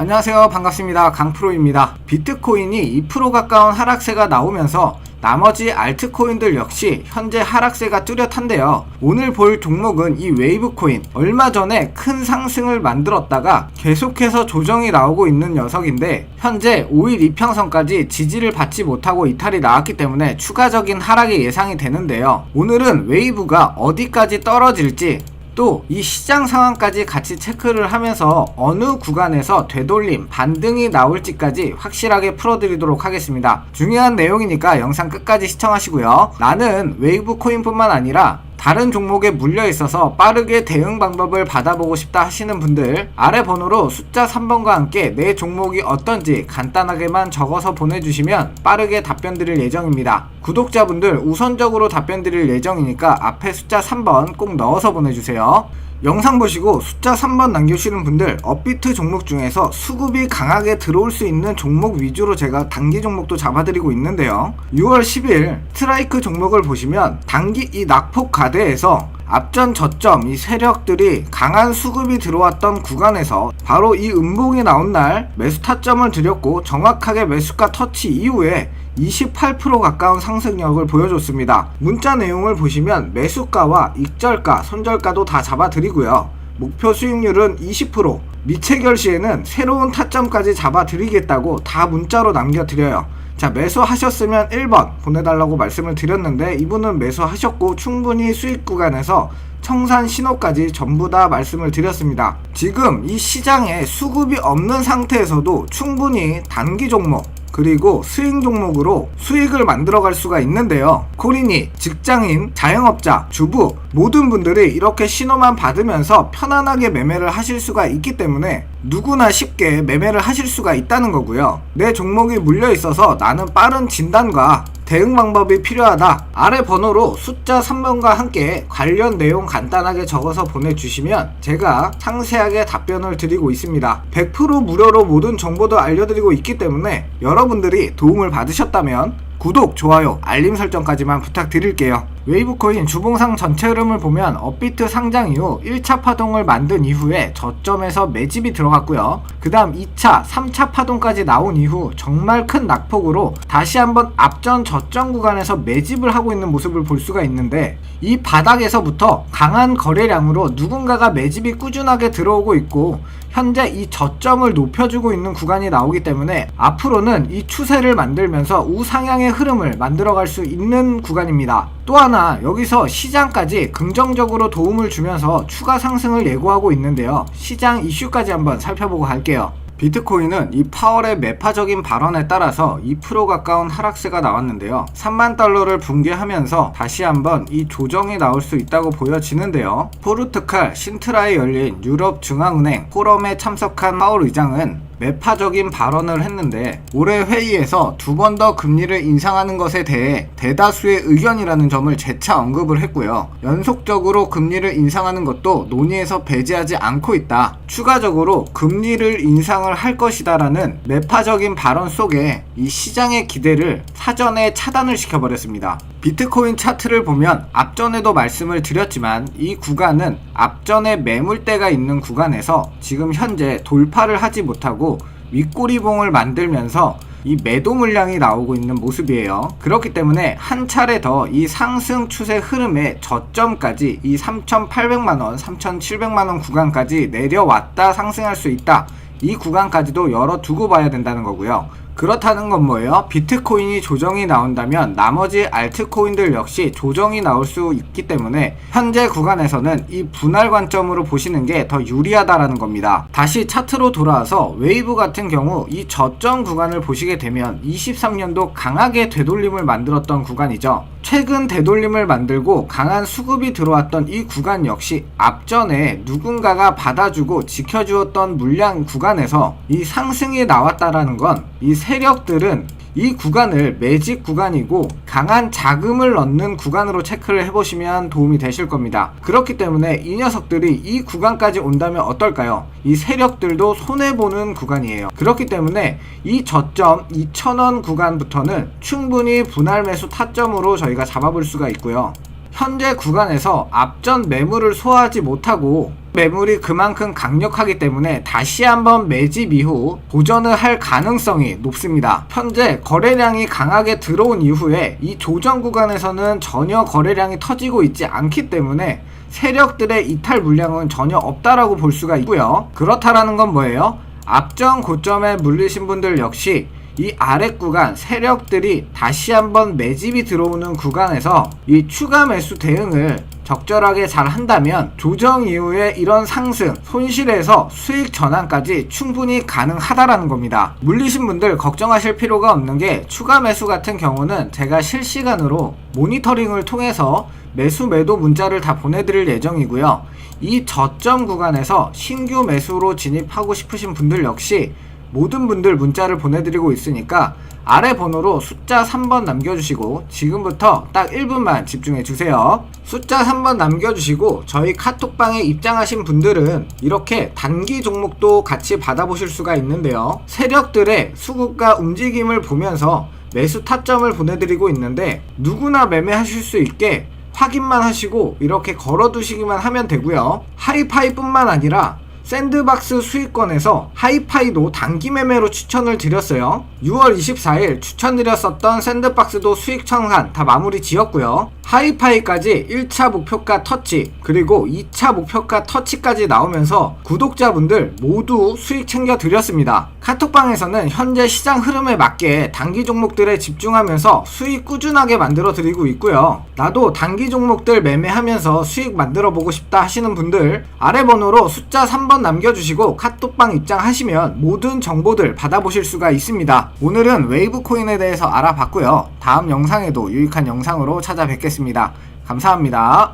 안녕하세요. 반갑습니다. 강프로입니다. 비트코인이 2% 가까운 하락세가 나오면서 나머지 알트코인들 역시 현재 하락세가 뚜렷한데요. 오늘 볼 종목은 이 웨이브코인. 얼마 전에 큰 상승을 만들었다가 계속해서 조정이 나오고 있는 녀석인데 현재 5일 이평선까지 지지를 받지 못하고 이탈이 나왔기 때문에 추가적인 하락이 예상이 되는데요. 오늘은 웨이브가 어디까지 떨어질지 또 이 시장 상황까지 같이 체크를 하면서 어느 구간에서 되돌림, 반등이 나올지까지 확실하게 풀어드리도록 하겠습니다. 중요한 내용이니까 영상 끝까지 시청하시고요. 나는 웨이브 코인뿐만 아니라 다른 종목에 물려 있어서 빠르게 대응 방법을 받아보고 싶다 하시는 분들 아래 번호로 숫자 3번과 함께 내 종목이 어떤지 간단하게만 적어서 보내주시면 빠르게 답변 드릴 예정입니다. 구독자분들 우선적으로 답변 드릴 예정이니까 앞에 숫자 3번 꼭 넣어서 보내주세요. 영상 보시고 숫자 3번 남겨주시는 분들 업비트 종목 중에서 수급이 강하게 들어올 수 있는 종목 위주로 제가 단기 종목도 잡아드리고 있는데요. 6월 10일 스트라이크 종목을 보시면 단기 이 낙폭 가대에서 앞전 저점 이 세력들이 강한 수급이 들어왔던 구간에서 바로 이 음봉이 나온 날 매수 타점을 드렸고 정확하게 매수가 터치 이후에 28% 가까운 상승력을 보여줬습니다. 문자 내용을 보시면 매수가와 익절가, 손절가도 다 잡아드리고요. 목표 수익률은 20%, 미체결 시에는 새로운 타점까지 잡아드리겠다고 다 문자로 남겨드려요. 자, 매수하셨으면 1번 보내달라고 말씀을 드렸는데 이분은 매수하셨고 충분히 수익 구간에서 청산 신호까지 전부 다 말씀을 드렸습니다. 지금 이 시장에 수급이 없는 상태에서도 충분히 단기 종목 그리고 스윙 종목으로 수익을 만들어갈 수가 있는데요. 코린이, 직장인, 자영업자, 주부 모든 분들이 이렇게 신호만 받으면서 편안하게 매매를 하실 수가 있기 때문에 누구나 쉽게 매매를 하실 수가 있다는 거고요. 내 종목이 물려 있어서 나는 빠른 진단과 대응 방법이 필요하다. 아래 번호로 숫자 3번과 함께 관련 내용 간단하게 적어서 보내주시면 제가 상세하게 답변을 드리고 있습니다. 100% 무료로 모든 정보도 알려드리고 있기 때문에 여러분들이 도움을 받으셨다면 구독, 좋아요, 알림 설정까지만 부탁드릴게요. 웨이브코인 주봉상 전체 흐름을 보면 업비트 상장 이후 1차 파동을 만든 이후에 저점에서 매집이 들어갔고요. 그 다음 2차, 3차 파동까지 나온 이후 정말 큰 낙폭으로 다시 한번 앞전 저점 구간에서 매집을 하고 있는 모습을 볼 수가 있는데 이 바닥에서부터 강한 거래량으로 누군가가 매집이 꾸준하게 들어오고 있고 현재 이 저점을 높여주고 있는 구간이 나오기 때문에 앞으로는 이 추세를 만들면서 우상향의 흐름을 만들어갈 수 있는 구간입니다. 또 하나 여기서 시장까지 긍정적으로 도움을 주면서 추가 상승을 예고하고 있는데요. 시장 이슈까지 한번 살펴보고 갈게요. 비트코인은 이 파월의 매파적인 발언에 따라서 2% 가까운 하락세가 나왔는데요. 3만 달러를 붕괴하면서 다시 한번 이 조정이 나올 수 있다고 보여지는데요. 포르투갈 신트라에 열린 유럽 중앙은행 포럼에 참석한 파월 의장은 매파적인 발언을 했는데 올해 회의에서 두 번 더 금리를 인상하는 것에 대해 대다수의 의견이라는 점을 재차 언급을 했고요. 연속적으로 금리를 인상하는 것도 논의에서 배제하지 않고 있다. 추가적으로 금리를 인상을 할 것이다라는 매파적인 발언 속에 이 시장의 기대를 사전에 차단을 시켜버렸습니다. 비트코인 차트를 보면 앞전에도 말씀을 드렸지만 이 구간은 앞전에 매물대가 있는 구간에서 지금 현재 돌파를 하지 못하고 윗꼬리봉을 만들면서 이 매도 물량이 나오고 있는 모습이에요. 그렇기 때문에 한 차례 더 이 상승 추세 흐름의 저점까지 이 3,800만원, 3,700만원 구간까지 내려왔다 상승할 수 있다. 이 구간까지도 열어 두고 봐야 된다는 거고요. 그렇다는 건 뭐예요? 비트코인이 조정이 나온다면 나머지 알트코인들 역시 조정이 나올 수 있기 때문에 현재 구간에서는 이 분할 관점으로 보시는 게 더 유리하다라는 겁니다. 다시 차트로 돌아와서 웨이브 같은 경우 이 저점 구간을 보시게 되면 23년도 강하게 되돌림을 만들었던 구간이죠. 최근 되돌림을 만들고 강한 수급이 들어왔던 이 구간 역시 앞전에 누군가가 받아주고 지켜주었던 물량 구간에서 이 상승이 나왔다라는 건이 세력들은 이 구간을 매직 구간이고 강한 자금을 넣는 구간으로 체크를 해보시면 도움이 되실 겁니다. 그렇기 때문에 이 녀석들이 이 구간까지 온다면 어떨까요? 이 세력들도 손해보는 구간이에요. 그렇기 때문에 이 저점 2,000원 구간부터는 충분히 분할 매수 타점으로 저희가 잡아볼 수가 있고요. 현재 구간에서 앞전 매물을 소화하지 못하고 매물이 그만큼 강력하기 때문에 다시 한번 매집 이후 도전을 할 가능성이 높습니다. 현재 거래량이 강하게 들어온 이후에 이 조정 구간에서는 전혀 거래량이 터지고 있지 않기 때문에 세력들의 이탈 물량은 전혀 없다라고 볼 수가 있고요. 그렇다라는 건 뭐예요? 앞전 고점에 물리신 분들 역시 이 아래 구간 세력들이 다시 한번 매집이 들어오는 구간에서 이 추가 매수 대응을 적절하게 잘 한다면 조정 이후에 이런 상승, 손실에서 수익 전환까지 충분히 가능하다라는 겁니다. 물리신 분들 걱정하실 필요가 없는 게 추가 매수 같은 경우는 제가 실시간으로 모니터링을 통해서 매수 매도 문자를 다 보내드릴 예정이고요. 이 저점 구간에서 신규 매수로 진입하고 싶으신 분들 역시 모든 분들 문자를 보내드리고 있으니까 아래 번호로 숫자 3번 남겨주시고 지금부터 딱 1분만 집중해 주세요. 숫자 3번 남겨주시고 저희 카톡방에 입장하신 분들은 이렇게 단기 종목도 같이 받아보실 수가 있는데요. 세력들의 수급과 움직임을 보면서 매수 타점을 보내드리고 있는데 누구나 매매하실 수 있게 확인만 하시고 이렇게 걸어두시기만 하면 되고요. 하이파이뿐만 아니라 샌드박스 수익권에서 하이파이도 단기 매매로 추천을 드렸어요. 6월 24일 추천드렸었던 샌드박스도 수익 청산 다 마무리 지었고요. 하이파이까지 1차 목표가 터치 그리고 2차 목표가 터치까지 나오면서 구독자분들 모두 수익 챙겨 드렸습니다. 카톡방에서는 현재 시장 흐름에 맞게 단기 종목들에 집중하면서 수익 꾸준하게 만들어 드리고 있고요. 나도 단기 종목들 매매하면서 수익 만들어 보고 싶다 하시는 분들 아래 번호로 숫자 3번 남겨주시고 카톡방 입장하시면 모든 정보들 받아보실 수가 있습니다. 오늘은 웨이브 코인에 대해서 알아봤고요. 다음 영상에도 유익한 영상으로 찾아뵙겠습니다. 감사합니다.